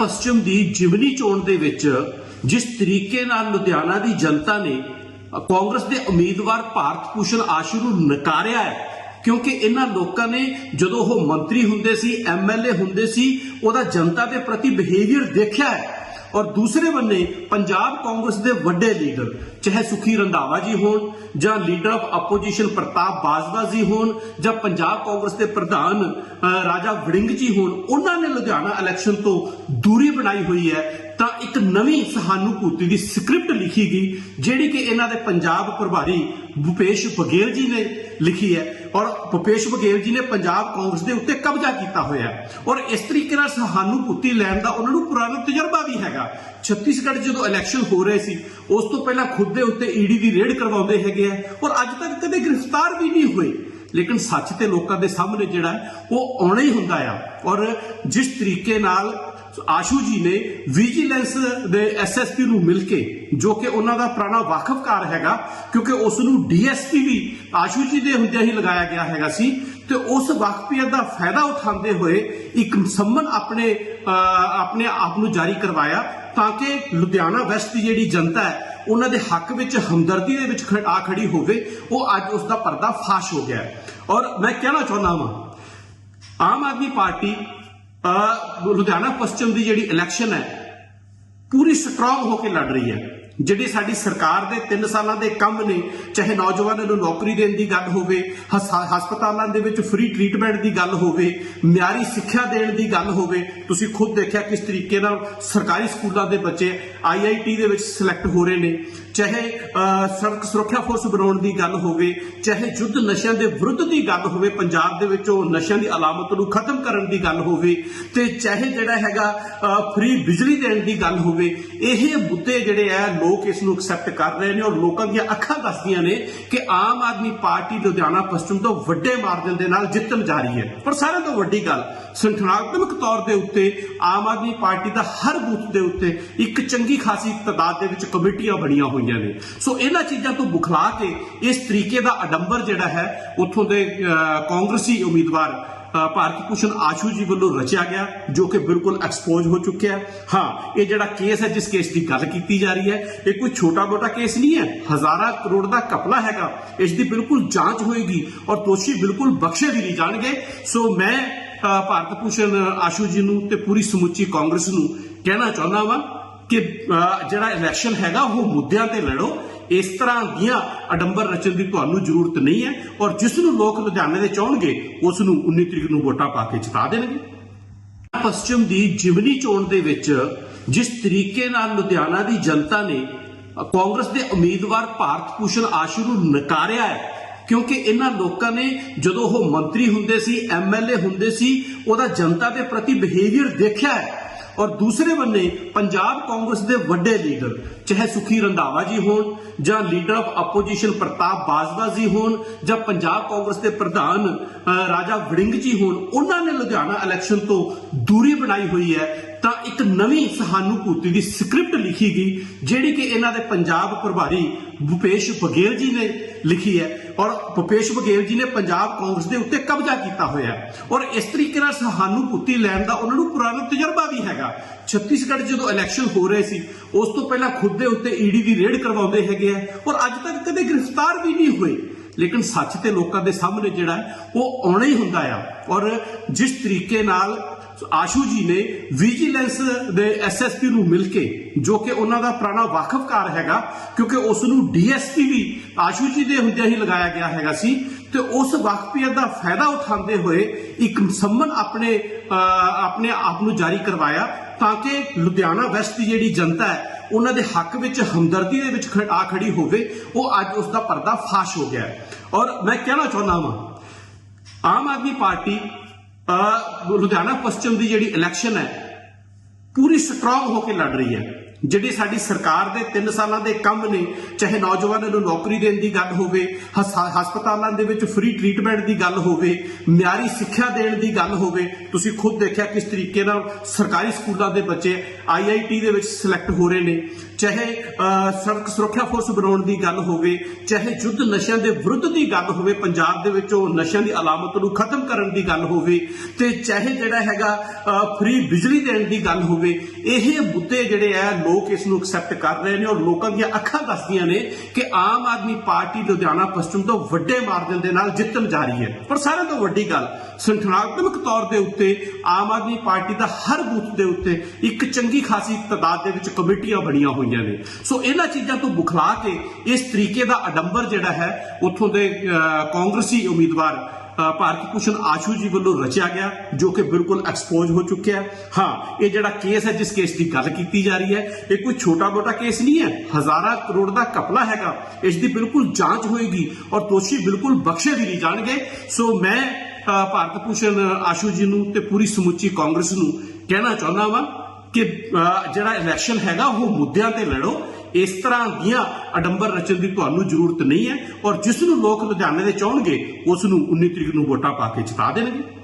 ਪশ্ਚਿਮ ਦੀ ਜਿਮਨੀ ਚੋਣ ਦੇ ਵਿੱਚ ਜਿਸ ਤਰੀਕੇ ਨਾਲ ਲੁਧਿਆਣਾ ਦੀ ਜਨਤਾ ਨੇ ਕਾਂਗਰਸ ਦੇ ਉਮੀਦਵਾਰ ਭਾਰਤ ਭੂਸ਼ਣ ਆਸ਼ੂ ਨੂੰ ਨਕਾਰਿਆ ਹੈ, ਕਿਉਂਕਿ ਇਹਨਾਂ ਲੋਕਾਂ ਨੇ ਜਦੋਂ ਉਹ ਮੰਤਰੀ ਹੁੰਦੇ ਸੀ ਐਮਐਲਏ ਹੁੰਦੇ ਸੀ, ਉਹਦਾ ਜਨਤਾ ਦੇ ਪ੍ਰਤੀ ਬਿਹੇਵੀਅਰ ਦੇਖਿਆ ਹੈ। ਔਰ ਦੂਸਰੇ ਬੰਨੇ ਪੰਜਾਬ ਕਾਂਗਰਸ ਦੇ ਵੱਡੇ ਲੀਡਰ, ਚਾਹੇ ਸੁਖੀ ਰੰਧਾਵਾ ਜੀ ਹੋਣ ਜਾਂ leader of opposition Partap Bajwa ji ਹੋਣ ਜਾਂ ਪੰਜਾਬ ਕਾਂਗਰਸ ਦੇ ਪ੍ਰਧਾਨ ਰਾਜਾ ਵੜਿੰਗ ਜੀ ਹੋਣ, ਉਹਨਾਂ ਨੇ ਲੁਧਿਆਣਾ ਇਲੈਕਸ਼ਨ ਤੋਂ ਦੂਰੀ ਬਣਾਈ ਹੋਈ ਹੈ। ਤਾਂ ਇੱਕ ਨਵੀਂ ਸਹਾਨੁਭੂਤੀ ਦੀ ਸਕ੍ਰਿਪਟ ਲਿਖੀ ਗਈ, ਜਿਹੜੀ ਕਿ ਇਹਨਾਂ ਦੇ ਪੰਜਾਬ ਪ੍ਰਭਾਰੀ ਭੁਪੇਸ਼ ਬਘੇਲ ਜੀ ਨੇ ਲਿਖੀ ਹੈ ਔਰ ਭੁਪੇਸ਼ ਬਘੇਲ ਜੀ ਨੇ ਪੰਜਾਬ ਕਾਂਗਰਸ ਦੇ ਉੱਤੇ ਕਬਜ਼ਾ ਕੀਤਾ ਹੋਇਆ ਹੈ। ਔਰ ਇਸ ਤਰੀਕੇ ਨਾਲ ਸਹਾਨੁਭੂਤੀ ਲੈਣ ਦਾ ਉਹਨਾਂ ਨੂੰ ਪੁਰਾਣਾ ਤਜਰਬਾ ਵੀ ਹੈਗਾ। ਛੱਤੀਸਗੜ੍ਹ ਜਦੋਂ ਇਲੈਕਸ਼ਨ ਹੋ ਰਹੇ ਸੀ, ਉਸ ਤੋਂ ਪਹਿਲਾਂ ਖੁਦ ਦੇ ਉੱਤੇ ਈਡੀ ਦੀ ਰੇਡ ਕਰਵਾਉਂਦੇ ਹੈਗੇ ਆ ਔਰ ਅੱਜ ਤੱਕ ਕਦੇ ਗ੍ਰਿਫਤਾਰ ਵੀ ਨਹੀਂ ਹੋਏ। ਲੇਕਿਨ ਸੱਚ ਤੇ ਲੋਕਾਂ ਦੇ ਸਾਹਮਣੇ ਜਿਹੜਾ ਉਹ ਆਉਣਾ ਹੀ ਹੁੰਦਾ ਆ। ਔਰ ਜਿਸ ਤਰੀਕੇ ਨਾਲ ਆਸ਼ੂ ਜੀ ਨੇ ਵਿਜੀਲੈਂਸ ਦੇ ਐਸਐਸਪੀ ਨੂੰ ਮਿਲ ਕੇ, ਜੋ ਕਿ ਉਹਨਾਂ ਦਾ ਪੁਰਾਣਾ ਵਾਕਫਕਾਰ ਹੈਗਾ, ਕਿਉਂਕਿ ਉਸ ਨੂੰ ਡੀਐਸਪੀ ਵੀ ਆਸ਼ੂ ਜੀ ਦੇ ਹੁੰਦਿਆਂ ਹੀ ਲਗਾਇਆ ਗਿਆ ਹੈਗਾ ਸੀ, ਤੇ ਉਸ ਵਾਕਫੀਅਤ ਦਾ ਫਾਇਦਾ ਉਠਾਉਂਦੇ ਹੋਏ ਇੱਕ ਸੰਮਨ ਆਪਣੇ ਆਪਣੇ ਆਪ ਨੂੰ ਜਾਰੀ ਕਰਵਾਇਆ, ਤਾਂ ਕਿ ਲੁਧਿਆਣਾ ਵੈਸਟ ਦੀ ਜਿਹੜੀ ਜਨਤਾ ਹੈ, ਉਹਨਾਂ ਦੇ ਹੱਕ ਵਿੱਚ ਹਮਦਰਦੀ ਦੇ ਵਿੱਚ ਖ- ਆ ਖੜੀ ਹੋਵੇ, ਉਹ ਅੱਜ ਉਸ ਦਾ ਪਰਦਾ ਫਾਸ਼ ਹੋ ਗਿਆ ਔਰ ਮੈਂ ਕਹਿਣਾ ਚਾਹੁੰਦਾ ਹਾਂ ਆਮ ਆਦਮੀ ਪਾਰਟੀ ਲੁਧਿਆਣਾ ਪশ্ਚਿਮ ਦੀ ਜਿਹੜੀ ਇਲੈਕਸ਼ਨ ਹੈ ਪੂਰੀ ਸਟਰੋਂਗ ਹੋ ਕੇ ਲੜ ਰਹੀ ਹੈ। ਜਿਹੜੀ ਸਾਡੀ ਸਰਕਾਰ ਦੇ 3 ਸਾਲਾਂ ਦੇ ਕੰਮ ਨੇ, ਚਾਹੇ ਨੌਜਵਾਨਾਂ ਨੂੰ ਨੌਕਰੀ ਦੇਣ ਦੀ ਗੱਲ ਹੋਵੇ, ਹਸ- ਹਸਪਤਾਲਾਂ ਦੇ ਵਿੱਚ ਫ੍ਰੀ ਟ੍ਰੀਟਮੈਂਟ ਦੀ ਗੱਲ ਹੋਵੇ, ਮਿਆਰੀ ਸਿੱਖਿਆ ਦੇਣ ਦੀ ਗੱਲ ਹੋਵੇ, ਤੁਸੀਂ ਖੁਦ ਦੇਖਿਆ ਕਿਸ ਤਰੀਕੇ ਨਾਲ ਸਰਕਾਰੀ ਸਕੂਲਾਂ ਦੇ ਬੱਚੇ ਆਈਆਈਟੀ ਦੇ ਵਿੱਚ ਸਿਲੈਕਟ ਹੋ ਰਹੇ ਨੇ? ਚਾਹੇ ਸੜਕ ਸੁਰੱਖਿਆ ਫੋਰਸ ਬਣਾਉਣ ਦੀ ਗੱਲ ਹੋਵੇ, ਚਾਹੇ ਯੁੱਧ ਨਸ਼ਿਆਂ ਦੇ ਵਿਰੁੱਧ ਦੀ ਗੱਲ ਹੋਵੇ, ਪੰਜਾਬ ਦੇ ਵਿੱਚ ਉਹ ਨਸ਼ਿਆਂ ਦੀ ਅਲਾਮਤ ਨੂੰ ਖਤਮ ਕਰਨ ਦੀ ਗੱਲ ਹੋਵੇ, ਤੇ ਚਾਹੇ ਜਿਹੜਾ ਹੈਗਾ ਫ੍ਰੀ ਬਿਜਲੀ ਦੇਣ ਦੀ ਗੱਲ ਹੋਵੇ, ਇਹ ਮੁੱਦੇ ਜਿਹੜੇ ਆ ਲੋਕ ਇਸ ਨੂੰ ਐਕਸੈਪਟ ਕਰ ਰਹੇ ਨੇ ਔਰ ਲੋਕਾਂ ਦੀਆਂ ਅੱਖਾਂ ਦੱਸਦੀਆਂ ਨੇ ਕਿ ਆਮ ਆਦਮੀ ਪਾਰਟੀ ਲੁਧਿਆਣਾ ਪશ્ਚਿਮ ਤੋਂ ਵੱਡੇ ਮਾਰਜਨ ਦੇ ਨਾਲ ਜਿੱਤਣ ਜਾ ਰਹੀ ਹੈ। ਪਰ ਸਾਰਿਆਂ ਤੋਂ ਵੱਡੀ ਗੱਲ ਸੰਠਨਾਤਮਕ ਤੌਰ ਦੇ ਉੱਤੇ ਆਮ ਆਦਮੀ ਪਾਰਟੀ ਦਾ ਹਰ ਬੂਥ ਦੇ ਉੱਤੇ ਇੱਕ ਚੰਗੀ ਖਾਸੀ ਤਾਦਾਦ ਦੇ ਵਿੱਚ ਕਮੇਟੀਆਂ ਬਣੀਆਂ ਹੋਈਆਂ ਨੇ। ਸੋ ਇਹਨਾਂ ਚੀਜ਼ਾਂ ਤੋਂ ਬੁਖਲਾ ਕੇ ਇਸ ਤਰੀਕੇ ਦਾ ਅਡੰਬਰ ਜਿਹੜਾ ਹੈ, ਉੱਥੋਂ ਦੇ ਕਾਂਗਰਸੀ ਉਮੀਦਵਾਰ ਭਾਰਤ ਭੂਸ਼ਣ ਆਸ਼ੂ ਜੀ ਵੱਲੋਂ ਰਚਿਆ ਗਿਆ, ਜੋ ਕਿ ਬਿਲਕੁਲ ਐਕਸਪੋਜ਼ ਹੋ ਚੁੱਕਿਆ ਹੈ। ਹਾਂ, ਇਹ ਜਿਹੜਾ ਕੇਸ ਹੈ, ਜਿਸ ਕੇਸ ਦੀ ਗੱਲ ਕੀਤੀ ਜਾ ਰਹੀ ਹੈ, ਇਹ ਕੋਈ ਛੋਟਾ-ਮੋਟਾ ਕੇਸ ਨਹੀਂ ਹੈ। ਹਜ਼ਾਰਾਂ ਕਰੋੜ ਦਾ ਕਪਲਾ ਹੈਗਾ। ਇਸ ਦੀ ਬਿਲਕੁਲ ਜਾਂਚ ਹੋਏਗੀ ਔਰ ਦੋਸ਼ੀ ਬਿਲਕੁਲ ਬਖਸ਼ੇ ਵੀ ਨਹੀਂ ਜਾਣਗੇ। ਸੋ ਮੈਂ ਭਾਰਤ ਭੂਸ਼ਣ ਆਸ਼ੂ ਜੀ ਨੂੰ ਤੇ ਪੂਰੀ ਸਮੁੱਚੀ ਕਾਂਗਰਸ ਨੂੰ ਕਹਿਣਾ ਚਾਹੁੰਦਾ ਵਾਂ ਕਿ ਜਿਹੜਾ ਇਲੈਕਸ਼ਨ ਹੈਗਾ, ਉਹ ਮੁੱਦਿਆਂ ਤੇ ਲੜੋ। ਇਸ ਤਰ੍ਹਾਂ ਦੀਆਂ ਅਡੰਬਰ ਰਚਨ ਦੀ ਤੁਹਾਨੂੰ ਜ਼ਰੂਰਤ ਨਹੀਂ ਹੈ ਔਰ ਜਿਸ ਨੂੰ ਲੋਕ ਲੁਧਿਆਣੇ ਦੇ ਚਾਹਣਗੇ, ਉਸ ਨੂੰ 19 ਤਰੀਕ ਨੂੰ ਵੋਟਾਂ ਪਾ ਕੇ ਜਿਤਾ ਦੇਣਗੇ। ਪশ্ਚਿਮ ਦੀ ਜਿਮਨੀ ਚੋਣ ਦੇ ਵਿੱਚ ਜਿਸ ਤਰੀਕੇ ਨਾਲ ਲੁਧਿਆਣਾ ਦੀ ਜਨਤਾ ਨੇ ਕਾਂਗਰਸ ਦੇ ਉਮੀਦਵਾਰ ਭਾਰਤ ਭੂਸ਼ਣ ਆਸ਼ੂ ਨੂੰ ਨਕਾਰਿਆ ਹੈ, ਕਿਉਂਕਿ ਇਹਨਾਂ ਲੋਕਾਂ ਨੇ ਜਦੋਂ ਉਹ ਮੰਤਰੀ ਹੁੰਦੇ ਸੀ ਐਮਐਲਏ ਹੁੰਦੇ ਸੀ, ਉਹਦਾ ਜਨਤਾ ਦੇ ਪ੍ਰਤੀ ਬਿਹੇਵੀਅਰ ਦੇਖਿਆ ਹੈ। ਔਰ ਦੂਸਰੇ ਬੰਨੇ ਪੰਜਾਬ ਕਾਂਗਰਸ ਦੇ ਵੱਡੇ ਲੀਡਰ, ਚਾਹੇ ਸੁਖੀ ਰੰਧਾਵਾ ਜੀ ਹੋਣ, ਜਾਂ leader of opposition Partap Bajwa ji ਹੋਣ, ਜਾਂ ਪੰਜਾਬ ਕਾਂਗਰਸ ਦੇ ਪ੍ਰਧਾਨ ਰਾਜਾ ਵੜਿੰਗ ਜੀ ਹੋਣ, ਉਹਨਾਂ ਨੇ ਲੁਧਿਆਣਾ ਇਲੈਕਸ਼ਨ ਤੋਂ ਦੂਰੀ ਬਣਾਈ ਹੋਈ ਹੈ। ਤਾਂ ਇੱਕ ਨਵੀਂ ਸਹਾਨੁਭੂਤੀ ਦੀ ਸਕ੍ਰਿਪਟ ਲਿਖੀ ਗਈ, ਜਿਹੜੀ ਕਿ ਇਹਨਾਂ ਦੇ ਪੰਜਾਬ ਪ੍ਰਭਾਰੀ ਭੁਪੇਸ਼ ਬਘੇਲ ਜੀ ਨੇ ਲਿਖੀ ਹੈ ਔਰ ਭੁਪੇਸ਼ ਬਘੇਲ ਜੀ ਨੇ ਪੰਜਾਬ ਕਾਂਗਰਸ ਦੇ ਉੱਤੇ ਕਬਜ਼ਾ ਕੀਤਾ ਹੋਇਆ ਔਰ ਇਸ ਤਰੀਕੇ ਨਾਲ ਸਹਾਨੁਭੂਤੀ ਲੈਣ ਦਾ ਉਹਨਾਂ ਨੂੰ ਪੁਰਾਣਾ ਤਜਰਬਾ ਵੀ ਹੈਗਾ। ਛੱਤੀਸਗੜ੍ਹ ਜਦੋਂ ਇਲੈਕਸ਼ਨ ਹੋ ਰਹੇ ਸੀ, ਉਸ ਤੋਂ ਪਹਿਲਾਂ ਖੁਦ ਦੇ ਉੱਤੇ ਈਡੀ ਦੀ ਰੇਡ ਕਰਵਾਉਂਦੇ ਹੈਗੇ ਆ। ਔਰ ਅੱਜ ਤੱਕ ਕਦੇ ਗ੍ਰਿਫਤਾਰ ਵੀ ਨਹੀਂ ਹੋਏ। ਲੇਕਿਨ ਸੱਚ ਤੇ ਲੋਕਾਂ ਦੇ ਸਾਹਮਣੇ ਜਿਹੜਾ ਉਹ ਆਉਣਾ ਹੀ ਹੁੰਦਾ ਆ। ਔਰ ਜਿਸ ਤਰੀਕੇ ਨਾਲ ਆਸ਼ੂ ਜੀ ਨੇ ਵਿਜੀਲੈਂਸ ਦੇ ਐਸਐਸਪੀ ਨੂੰ ਮਿਲ ਕੇ, ਜੋ ਕਿ ਉਹਨਾਂ ਦਾ ਪੁਰਾਣਾ ਵਾਕਫਕਾਰ ਹੈਗਾ, ਕਿਉਂਕਿ ਉਸ ਨੂੰ ਡੀਐਸਪੀ ਵੀ ਆਸ਼ੂ ਜੀ ਦੇ ਹੁੰਦਿਆਂ ਹੀ ਲਗਾਇਆ ਗਿਆ ਹੈਗਾ ਸੀ, ਤੇ ਉਸ ਵਾਕਫੀਅਤ ਦਾ ਫਾਇਦਾ ਉਠਾਉਂਦੇ ਹੋਏ ਇੱਕ ਸੰਮਨ ਆਪਣੇ ਆਪਣੇ ਆਪ ਨੂੰ ਜਾਰੀ ਕਰਵਾਇਆ, ਤਾਂ ਕਿ ਲੁਧਿਆਣਾ ਵੈਸਟ ਦੀ ਜਿਹੜੀ ਜਨਤਾ ਹੈ, ਉਹਨਾਂ ਦੇ ਹੱਕ ਵਿੱਚ ਹਮਦਰਦੀ ਦੇ ਵਿੱਚ ਖ- ਆ ਖੜੀ ਹੋਵੇ, ਉਹ ਅੱਜ ਉਸ ਦਾ ਪਰਦਾ ਫਾਸ਼ ਹੋ ਗਿਆ ਔਰ ਮੈਂ ਕਹਿਣਾ ਚਾਹੁੰਦਾ ਹਾਂ ਆਮ ਆਦਮੀ ਪਾਰਟੀ ਲੁਧਿਆਣਾ ਪশ্ਚਿਮ ਦੀ ਜਿਹੜੀ ਇਲੈਕਸ਼ਨ ਹੈ ਪੂਰੀ ਸਟਰੋਂਗ ਹੋ ਕੇ ਲੜ ਰਹੀ ਹੈ। ਜਿਹੜੀ ਸਾਡੀ ਸਰਕਾਰ ਦੇ 3 ਸਾਲਾਂ ਦੇ ਕੰਮ ਨੇ, ਚਾਹੇ ਨੌਜਵਾਨਾਂ ਨੂੰ ਨੌਕਰੀ ਦੇਣ ਦੀ ਗੱਲ ਹੋਵੇ, ਹਸ- ਹਸਪਤਾਲਾਂ ਦੇ ਵਿੱਚ ਫ੍ਰੀ ਟ੍ਰੀਟਮੈਂਟ ਦੀ ਗੱਲ ਹੋਵੇ, ਮਿਆਰੀ ਸਿੱਖਿਆ ਦੇਣ ਦੀ ਗੱਲ ਹੋਵੇ, ਤੁਸੀਂ ਖੁਦ ਦੇਖਿਆ ਕਿਸ ਤਰੀਕੇ ਨਾਲ ਸਰਕਾਰੀ ਸਕੂਲਾਂ ਦੇ ਬੱਚੇ ਆਈਆਈਟੀ ਦੇ ਵਿੱਚ ਸਿਲੈਕਟ ਹੋ ਰਹੇ ਨੇ, ਚਾਹੇ ਸੜਕ ਸੁਰੱਖਿਆ ਫੋਰਸ ਬਣਾਉਣ ਦੀ ਗੱਲ ਹੋਵੇ, ਚਾਹੇ ਯੁੱਧ ਨਸ਼ਿਆਂ ਦੇ ਵਿਰੁੱਧ ਦੀ ਗੱਲ ਹੋਵੇ, ਪੰਜਾਬ ਦੇ ਵਿੱਚ ਉਹ ਨਸ਼ਿਆਂ ਦੀ ਅਲਾਮਤ ਨੂੰ ਖਤਮ ਕਰਨ ਦੀ ਗੱਲ ਹੋਵੇ, ਤੇ ਚਾਹੇ ਜਿਹੜਾ ਹੈਗਾ ਫ੍ਰੀ ਬਿਜਲੀ ਦੇਣ ਦੀ ਗੱਲ ਹੋਵੇ, ਇਹ ਮੁੱਦੇ ਜਿਹੜੇ ਆ ਲੋਕ ਇਸ ਨੂੰ ਐਕਸੈਪਟ ਕਰ ਰਹੇ ਨੇ ਔਰ ਲੋਕਾਂ ਦੀਆਂ ਅੱਖਾਂ ਦੱਸਦੀਆਂ ਨੇ ਕਿ ਆਮ ਆਦਮੀ ਪਾਰਟੀ ਲੁਧਿਆਣਾ ਪਸ਼ਚਿਮ ਤੋਂ ਵੱਡੇ ਮਾਰਜਨ ਦੇ ਨਾਲ ਜਿੱਤਣ ਜਾ ਰਹੀ ਹੈ। ਪਰ ਸਾਰਿਆਂ ਤੋਂ ਵੱਡੀ ਗੱਲ ਸੰਠਨਾਤਮਕ ਤੌਰ ਦੇ ਉੱਤੇ ਆਮ ਆਦਮੀ ਪਾਰਟੀ ਦਾ ਹਰ ਬੂਥ ਦੇ ਉੱਤੇ ਇੱਕ ਚੰਗੀ ਖਾਸੀ ਤਾਦਾਦ ਦੇ ਵਿੱਚ ਕਮੇਟੀਆਂ ਬਣੀਆਂ ਹੋਈਆਂ ਨੇ। ਸੋ ਇਹਨਾਂ ਚੀਜ਼ਾਂ ਤੋਂ ਬੁਖਲਾ ਕੇ ਇਸ ਤਰੀਕੇ ਦਾ ਅਡੰਬਰ ਜਿਹੜਾ ਹੈ, ਉੱਥੋਂ ਦੇ ਕਾਂਗਰਸੀ ਉਮੀਦਵਾਰ ਭਾਰਤ ਭੂਸ਼ਣ ਆਸ਼ੂ ਜੀ ਵੱਲੋਂ ਰਚਿਆ ਗਿਆ, ਜੋ ਕਿ ਬਿਲਕੁਲ ਐਕਸਪੋਜ਼ ਹੋ ਚੁੱਕਿਆ ਹੈ। ਹਾਂ, ਇਹ ਜਿਹੜਾ ਕੇਸ ਹੈ, ਜਿਸ ਕੇਸ ਦੀ ਗੱਲ ਕੀਤੀ ਜਾ ਰਹੀ ਹੈ, ਇਹ ਕੋਈ ਛੋਟਾ-ਮੋਟਾ ਕੇਸ ਨਹੀਂ ਹੈ। ਹਜ਼ਾਰਾਂ ਕਰੋੜ ਦਾ ਕਪਲਾ ਹੈਗਾ। ਇਸ ਦੀ ਬਿਲਕੁਲ ਜਾਂਚ ਹੋਏਗੀ ਔਰ ਦੋਸ਼ੀ ਬਿਲਕੁਲ ਬਖਸ਼ੇ ਵੀ ਨਹੀਂ ਜਾਣਗੇ। ਸੋ ਮੈਂ ਭਾਰਤ ਭੂਸ਼ਣ ਆਸ਼ੂ ਜੀ ਨੂੰ ਤੇ ਪੂਰੀ ਸਮੁੱਚੀ ਕਾਂਗਰਸ ਨੂੰ ਕਹਿਣਾ ਚਾਹੁੰਦਾ ਵਾਂ ਕਿ ਜਿਹੜਾ ਇਲੈਕਸ਼ਨ ਹੈਗਾ, ਉਹ ਮੁੱਦਿਆਂ ਤੇ ਲੜੋ। ਇਸ ਤਰ੍ਹਾਂ ਦੀਆਂ ਅਡੰਬਰ ਰਚਨ ਦੀ ਤੁਹਾਨੂੰ ਜ਼ਰੂਰਤ ਨਹੀਂ ਹੈ ਔਰ ਜਿਸ ਨੂੰ ਲੋਕ ਲੁਧਿਆਣੇ ਦੇ ਚਾਹਣਗੇ, ਉਸ ਨੂੰ 19 ਤਰੀਕ ਨੂੰ ਵੋਟਾਂ ਪਾ ਕੇ ਜਿਤਾ ਦੇਣਗੇ।